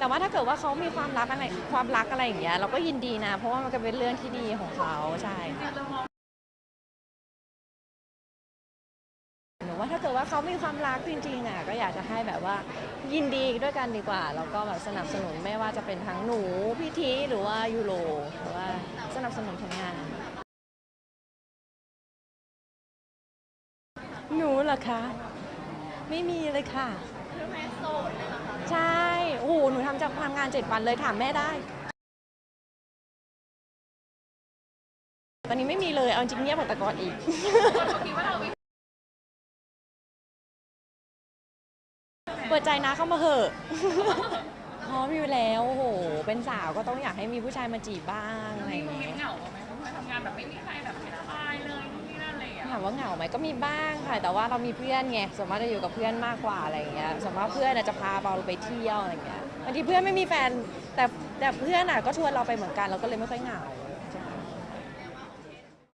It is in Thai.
แต่ว่าถ้าเกิดว่าเขามีความรักอะไรความรักอะไรอย่างเงี้ยเราก็ยินดีนะ เพราะว่ามันก็เป็นเรื่องที่ดีของเขาใช่หนูว่าถ้าเกิดว่าเขามีความรักจริงๆอะก็อยากจะให้แบบว่ายินดีด้วยกันดีกว่าแล้วก็แบบสนับสนุนไม่ว่าจะเป็นทั้งหนูพี่ทีหรือว่ายูโรหรือว่าสนับสนุนผลงานหนูเหรอคะ ไม่มีเลยค่ะคือแม่โสดเลยเหรอคะใช่โอ้โหหนู ทำจากทำงานเจ็ดวันเลยถามแม่ได้ ตอนนี้ไม่มีเลย เอาจริงเงียบกว่าแต่ก่อนอีก เปิดใจนะเข้ามาเหอะพร้อมอยู่แล้วโอ้โห เป็นสาวก็ต้องอยากให้มีผู้ชายมาจีบบ้างอะไรอย่างมีเงี้ยเหงาไหมเพราะว่าทำงานแบบไม่มีใครแบบไม่ระบายเลยนู่นนี่นั่นอะไรอย่างเงี้ยถามว่าเหงาไหมก็มีบ้างค่ะ แต่ว่าเรามีเพื่อนไงส่วนมากจะอยู่กับเพื่อนมากกว่าอะไรอย่างเงี้ยส่วนมากเพื่อนน่ะจะพาเราไปเที่ยวอะไรอย่างเงี้ย บางทีเพื่อนไม่มีแฟน แต่แต่เพื่อนอะก็ชวนเราไปเหมือนกันเราก็เลยไม่ค่อยเหงา